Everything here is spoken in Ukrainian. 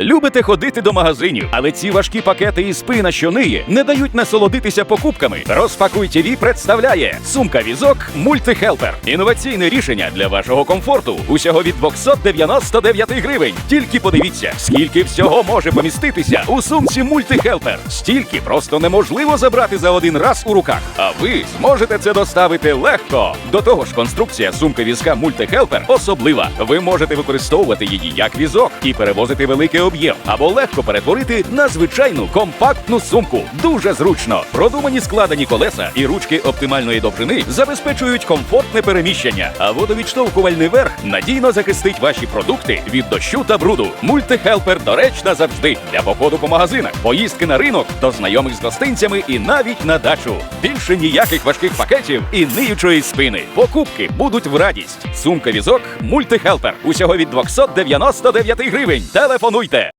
Любите ходити до магазинів, але ці важкі пакети і спина, що ниє, не дають насолодитися покупками. Розпакуй ТВ представляє сумка візок мультихелпер. Інноваційне рішення для вашого комфорту. Усього від 299 гривень. Тільки подивіться, скільки всього може поміститися у сумці мультихелпер. Стільки просто неможливо забрати за один раз у руках. А ви зможете це доставити легко. До того ж, конструкція сумки візка мультихелпер особлива. Ви можете використовувати її як візок і перевозити великий об'єм, або легко перетворити на звичайну компактну сумку. Дуже зручно. Продумані складені колеса і ручки оптимальної довжини забезпечують комфортне переміщення, а водовідштовхувальний верх надійно захистить ваші продукти від дощу та бруду. Мультихелпер доречна завжди для походу по магазинах, поїздки на ринок, до знайомих з гостинцями і навіть на дачу. Більше ніяких важких пакетів і ниючої спини. Покупки будуть в радість. Сумка візок мультихелпер. Усього від 299 гривень. Телефонуйте